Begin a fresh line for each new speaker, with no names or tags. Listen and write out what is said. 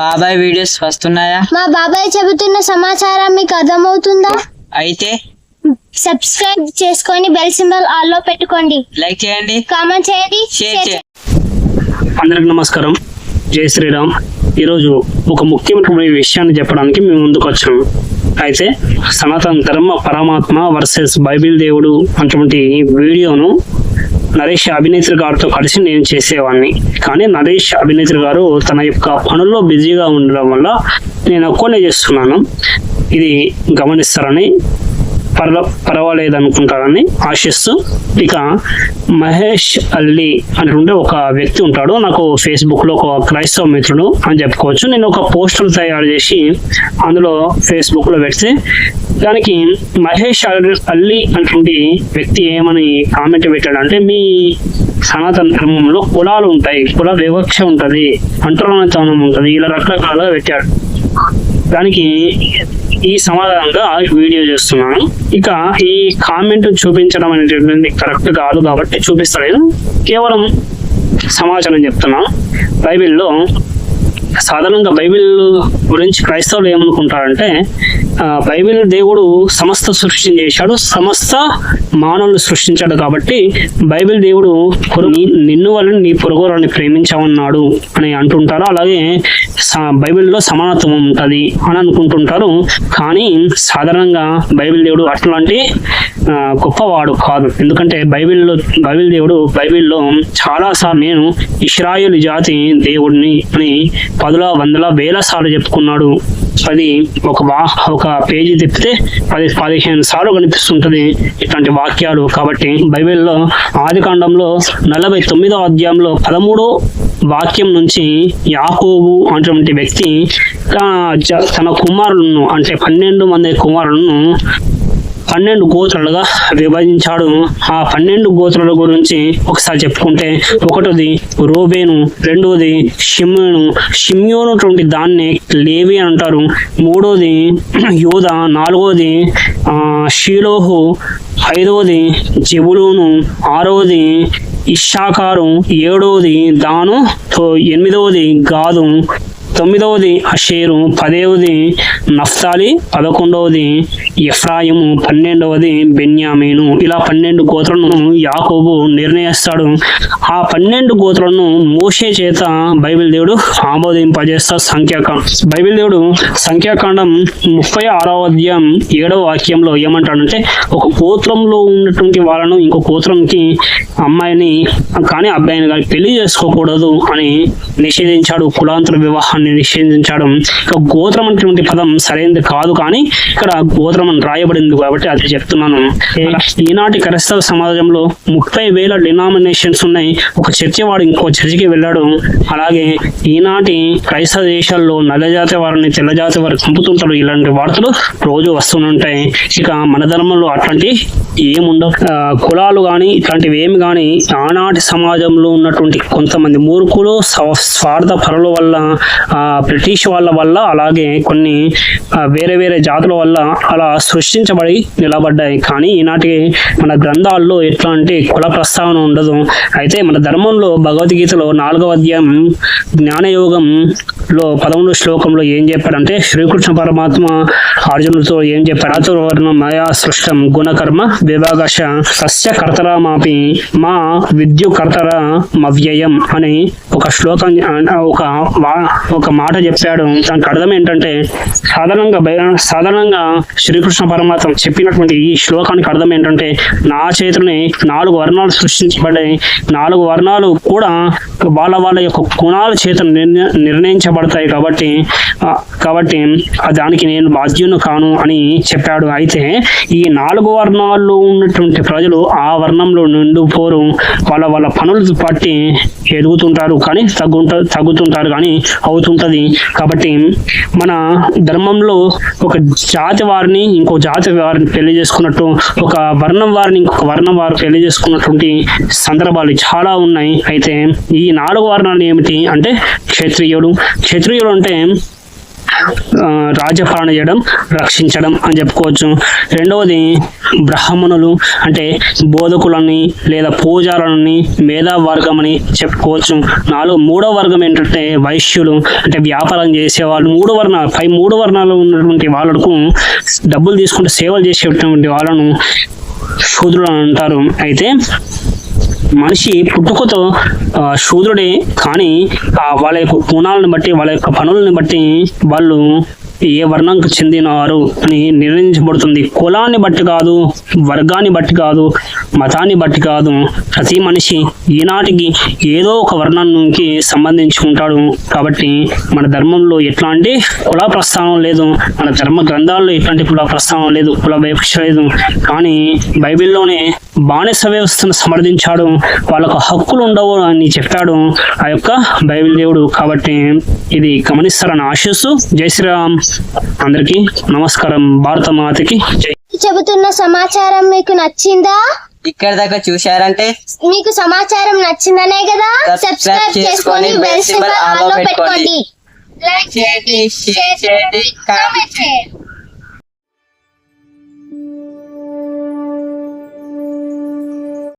బాబాయ్ వీడియోస్ వస్తున్నాయా?
మా బాబాయ్ చెబుతున్న సమాచారం మీకు అర్థమవుతుందా?
అయితే
సబ్స్క్రైబ్ చేసుకొని బెల్ సింబల్ ఆల్లో పెట్టుకోండి.
లైక్ చేయండి.
కామెంట్ చేయండి.
షేర్ చేయండి.
అందరికి నమస్కారం. జై శ్రీరామ్. ఈరోజు ఒక ముఖ్యమైన విషయాన్ని చెప్పడానికి మేము ముందుకు వచ్చాము. అయితే సనాతన ధర్మ పరమాత్మ వర్సెస్ బైబిల్ దేవుడు అటువంటి వీడియోను నరేష్ అభినేత్రి గారితో కలిసి నేను చేసేవాడిని కానీ నరేష్ అభినేత్రి గారు తన యొక్క పనుల్లో బిజీగా ఉండడం వల్ల నేను ఒక్కనే చేస్తున్నాను. ఇది గమనిస్తారని పర్వ పర్వాలేదు అనుకుంటారని ఆశిస్తూ ఇక మహేష్ అల్లి అంటుంటే ఒక వ్యక్తి ఉంటాడు. నాకు ఫేస్బుక్లో ఒక క్రైస్తవ మిత్రుడు అని చెప్పుకోవచ్చు. నేను ఒక పోస్టర్ తయారు చేసి అందులో ఫేస్బుక్లో పెడితే దానికి మహేష్ అల్లి అంటుంటే వ్యక్తి ఏమని కామెంట్ పెట్టాడంటే మీ సనాతన ధర్మంలో కులాలు ఉంటాయి. కుల వివక్ష ఉంటది. అంటరానితనం ఉంటది. ఇలా రకరకాలుగా పెట్టాడు. దానికి ఈ సమాధానంగా వీడియో చేస్తున్నాను. ఇక ఈ కామెంట్ చూపించడం అనేటువంటిది కరెక్ట్ కాదు కాబట్టి చూపిస్తలేదు. కేవలం సమాచారం చెప్తున్నాను బైబిల్లో సాధారణంగా బైబిల్ గురించి క్రైస్తవులు ఏమనుకుంటారంటే బైబిల్ దేవుడు సమస్త సృష్టి చేశాడు సమస్త మానవులు సృష్టించాడు కాబట్టి బైబిల్ దేవుడు నిన్ను వలన నీ పొరుగురాన్ని ప్రేమించమన్నాడు అని అంటుంటారు. అలాగే స- బైబిల్లో సమానత్వం ఉంటుంది అని అనుకుంటుంటారు. కానీ సాధారణంగా బైబిల్ దేవుడు అట్లాంటి గొప్పవాడు కాదు. ఎందుకంటే బైబిల్లో బైబిల్ దేవుడు బైబిల్లో చాలాసార్లు నేను ఇస్రాయుల జాతి దేవుడిని అని పదుల వందల వేల సార్లు చెప్పుకున్నాడు. పది ఒక వా ఒక పేజీ తిప్పితే పది పదిహేను సార్లు కనిపిస్తుంటది ఇట్లాంటి వాక్యాలు. కాబట్టి బైబిల్లో ఆది కాండంలో నలభై తొమ్మిదో అధ్యాయంలో పదమూడో వాక్యం నుంచి యాకోబు అటువంటి వ్యక్తి జ- తన కుమారులను అంటే పన్నెండు మంది కుమారులను పన్నెండు గోత్రాలుగా విభజించాడు. ఆ పన్నెండు గోత్రాల గురించి ఒకసారి చెప్పుకుంటే ఒకటిది రోబేను రెండవది షిమ్యోను. షిమ్యోనటువంటి దాన్ని లేవి అంటారు. మూడోది యోధ నాలుగోది ఆ, షీలోహు ఐదవది జబులోను ఆరవది ఇషాకారు ఏడవది దాను ఎనిమిదవది గాదు తొమ్మిదవది అషేరు పదవది నఫ్తాలి పదకొండవది ఎఫ్రాయిము పన్నెండవది బెన్యామీను. ఇలా పన్నెండు గోత్రాలను యాకోబు నిర్ణయిస్తాడు. ఆ పన్నెండు గోత్రాలను మోషే చేత బైబిల్ దేవుడు ఆమోదింపజేస్తాడు సంఖ్యాకాండం. బైబిల్ దేవుడు సంఖ్యాకాండం ముప్పై ఆరవ అధ్యాయం ఏడవ వాక్యంలో ఏమంటాడంటే ఒక గోత్రంలో ఉన్నటువంటి వాళ్ళను ఇంకో గోత్రంకి అమ్మాయిని కానీ అబ్బాయిని కానీ పెళ్ళి చేసుకోకూడదు అని నిషేధించాడు. కులాంతర వివాహాన్ని నిషేధించాడు. ఇక గోత్రం అనేటువంటి పదం సరైనది కాదు కానీ ఇక్కడ గోత్రం అని రాయబడింది కాబట్టి అది చెప్తున్నాను. ఈనాటి క్రైస్తవ సమాజంలో ముప్పై వేల డినామినేషన్స్ ఉన్నాయి. ఒక చర్చి వాడు ఇంకో చర్చికి వెళ్ళాడు. అలాగే ఈనాటి క్రైస్తవ దేశాల్లో నల్లజాతి వారిని తెల్లజాతి వారు చంపుతుంటారు. ఇలాంటి వార్తలు రోజు వస్తుంటాయి. ఇక మన ధర్మంలో అట్లాంటి ఏముండవు. కులాలు కానీ ఇట్లాంటివి ఏమి కానీ ఆనాటి సమాజంలో ఉన్నటువంటి కొంతమంది మూర్ఖులు స్వ- స్వార్థ పరుల వల్ల ఆ, బ్రిటిష్ వాళ్ళ వల్ల అలాగే కొన్ని వేరే వేరే జాతుల వల్ల అలా సృష్టించబడి నిలబడ్డాయి. కానీ ఈనాటి మన గ్రంథాల్లో ఎట్లాంటి కుల ప్రస్తావన ఉండదు. అయితే మన ధర్మంలో భగవద్గీతలో నాలుగవ అధ్యాయం జ్ఞానయోగంలో పదమూడు శ్లోకంలో ఏం చెప్పాడంటే శ్రీకృష్ణ పరమాత్మ అర్జునుడితో ఏం చెప్పాడు? అతుర్వర్ణ మయా సృష్టం గుణకర్మ విభాగశ సస్య కర్తరామాపి మా విద్యు కర్తర మవ్యయం అని ఒక శ్లోకం ఒక ఒక మాట చెప్పాడు. దానికి అర్థం ఏంటంటే సాధారణంగా సాధారణంగా శ్రీకృష్ణ పరమాత్మ చెప్పినటువంటి ఈ శ్లోకానికి అర్థం ఏంటంటే నా చేతులని నాలుగు వర్ణాలు సృష్టించబడ్డాయి నాలుగు వర్ణాలు కూడా వాళ్ళ వాళ్ళ యొక్క గుణాల చేత నిర్ణయించబడతాయి కాబట్టి కాబట్టి దానికి నేను బాధ్యును కాను అని చెప్పాడు. అయితే ఈ నాలుగు వర్ణాల్లో ఉన్నటువంటి ప్రజలు ఆ వర్ణంలో నిండిపోరు. వాళ్ళ వాళ్ళ పనులు పట్టి ఎదుగుతుంటారు కానీ తగ్గుంట తగ్గుతుంటారు కానీ అవుతుంటది. కాబట్టి మన ధర్మంలో ఒక జాతి వారిని ఇంకో జాతి వారిని పెళ్ళి చేసుకున్నట్టు ఒక వర్ణం వారిని ఇంకొక వర్ణం వారు పెళ్ళి చేసుకున్నటువంటి సందర్భాలు చాలా ఉన్నాయి. అయితే ఈ నాలుగు వర్ణాలు ఏమిటి అంటే క్షత్రియుడు. క్షత్రియుడు అంటే రాజ్యపాలన చేయడం రక్షించడం అని చెప్పుకోవచ్చు. రెండవది బ్రాహ్మణులు అంటే బోధకులని లేదా పూజారులని మేధావర్గం అని చెప్పుకోవచ్చు. నాలుగు మూడో వర్గం ఏంటంటే వైశ్యులు అంటే వ్యాపారం చేసేవాళ్ళు. మూడు వర్ణాలు పై మూడు వర్ణాలు ఉన్నటువంటి వాళ్ళకు డబ్బులు తీసుకుంటే సేవలు చేసేటువంటి వాళ్ళను శూద్రులు అని అంటారు. అయితే మనిషి పుట్టుకతో శూద్రుడే కానీ ఆ వాళ్ళ యొక్క గుణాలను బట్టి వాళ్ళ యొక్క పనులను బట్టి వాళ్ళు ఏ వర్ణంకు చెందినవారు అని నిర్ణయించబడుతుంది. కులాన్ని బట్టి కాదు వర్గాన్ని బట్టి కాదు మతాన్ని బట్టి కాదు. ప్రతి మనిషి ఈనాటికి ఏదో ఒక వర్ణానికి సంబంధించి ఉంటాడు. కాబట్టి మన ధర్మంలో ఎట్లాంటి కుల ప్రస్థానం లేదు. మన ధర్మ గ్రంథాల్లో ఎట్లాంటి కుల ప్రస్థానం లేదు కుల వివక్ష లేదు. కానీ బైబిల్లోనే బానిస వ్యవస్థను సమర్థించాడు. వాళ్ళకు హక్కులు ఉండవు అని చెప్పాడు ఆ యొక్క బైబిల్ దేవుడు. కాబట్టి ఇది గమనిస్తారని ఆశిస్తూ జై శ్రీరామ్. అందరికీ నమస్కారం. భారత మాతకి జై.
చెబుతున్న సమాచారం మీకు నచ్చిందా?
ఇక్కడ దాకా చూశారంటే
మీకు సమాచారం నచ్చిందనే కదా? సబ్స్క్రైబ్ చేసుకొని బెల్ సింబల్ ఆన్లో పెట్టుకోండి. లైక్ చేయండి షేర్ చేయండి కామెంట్ చేయండి.